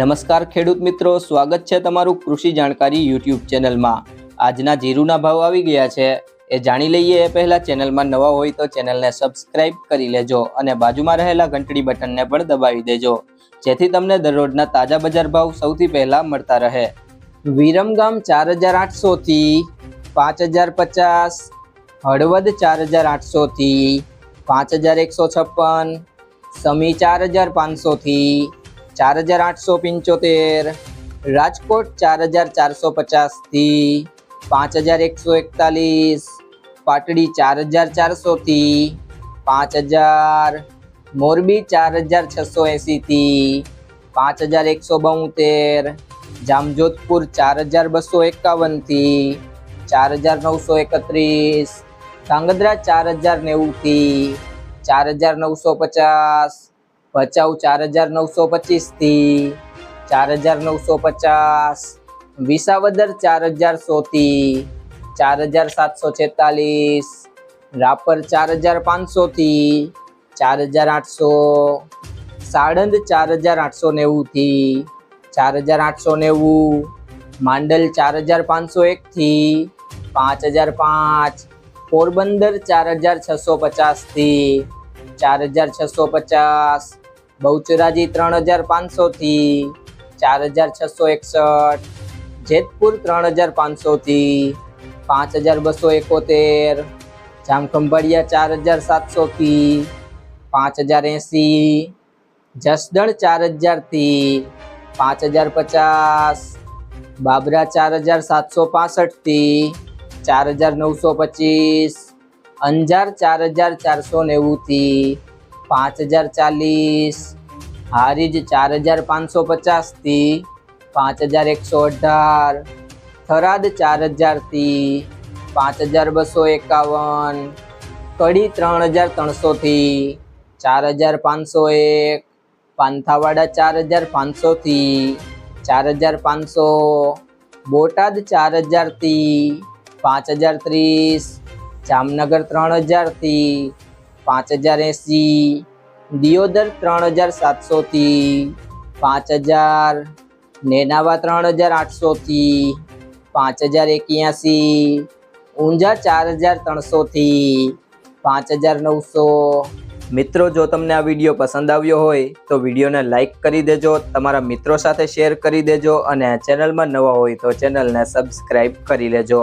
નમસ્કાર ખેડૂત મિત્રો, સ્વાગત છે તમારું કૃષિ જાણકારી યુટ્યુબ ચેનલમાં. આજના જીરુના ભાવ આવી ગયા છે. એ જાણી લઈએ એ પહેલાં ચેનલમાં નવા હોય તો ચેનલને સબસ્ક્રાઇબ કરી લેજો અને બાજુમાં રહેલા ઘંટડી બટનને પણ દબાવી દેજો. જેથી તમને દરરોજના તાજા બજાર ભાવ સૌથી પહેલાં મળતા રહે. વિરમગામ ચાર હજાર આઠસોથી પાંચ હજાર પચાસ, હળવદ ચાર હજાર આઠસોથી પાંચ હજાર એકસો છપ્પન, સમી ચાર હજાર પાંચસોથી ચાર હજાર આઠસો પંચોતેર રાજકોટ ચાર હજાર ચારસો પચાસથી પાંચ હજાર એકસો એકતાલીસ પાટડી ચાર હજાર ચારસોથી પાંચ હજાર મોરબી ચાર હજાર છસો એંસીથી પાંચ હજાર એકસો બોતેર જામજોધપુર ચાર હજાર બસો એકાવનથી ચાર હજાર નવસો એકત્રીસ ધાંગધ્રા ચાર હજાર નેવુંથી ચાર હજાર નવસો પચાસ ભચાઉ ચાર હજાર નવસો પચીસથી ચાર હજાર નવસો પચાસ વિસાવદર ચાર હજાર સોથી ચાર હજાર સાતસો છેતાલીસ રાપર ચાર હજાર પાંચસોથી ચાર હજાર આઠસો સાણંદ ચાર હજાર આઠસો નેવુંથી ચાર હજાર આઠસો નેવું માંડલ ચાર હજાર પાંચસો એકથી પાંચ હજાર પાંચ પોરબંદર ચાર હજાર છસો પચાસથી ચાર હજાર છસો પચાસ બહુચરાજી ત્રણ હજાર પાંચસોથી ચાર હજાર છસો એકસઠ જેતપુર ત્રણ હજાર પાંચસોથી પાંચ હજાર બસો એકોતેર જામખંભાળિયા ચાર હજાર સાતસોથી પાંચ હજાર એંસી જસદણ ચાર હજારથી પાંચ હજાર પચાસ બાબરા ચાર હજાર સાતસો પાસઠથી ચાર હજાર નવસો પચીસ અંજાર ચાર હજાર ચારસો નેવુંથી પાંચ હજાર ચાલીસ હારીજ ચાર હજાર પાંચસો પચાસથી પાંચ હજાર એકસો અઢાર થરાદ ચાર હજારથી પાંચ હજાર બસો એકાવન કડી ત્રણ હજાર ત્રણસોથી ચાર હજાર પાંચસો એક પાંથાવાડા ચાર હજાર પાંચસોથી ચાર હજાર પાંચસો બોટાદ ચાર હજારથી પાંચ હજાર ત્રીસ જામનગર ત્રણ હજારથી પાંચ હજાર એંસી, દિયોદર ત્રણ હજાર સાતસોથી, પાંચ હજાર, નેનાવા ત્રણ હજાર આઠસોથી, પાંચ હજાર એક્યાસી, ઊંઝા ચાર હજાર ત્રણસોથી, પાંચ હજાર નવસો. મિત્રો, જો તમને આ વીડિયો પસંદ આવ્યો હોય, તો વિડીયોને લાઇક કરી દેજો, તમારા મિત્રો સાથે શેર કરી દેજો અને ચેનલમાં નવા હોય તો ચેનલને સબસ્ક્રાઈબ કરી લેજો.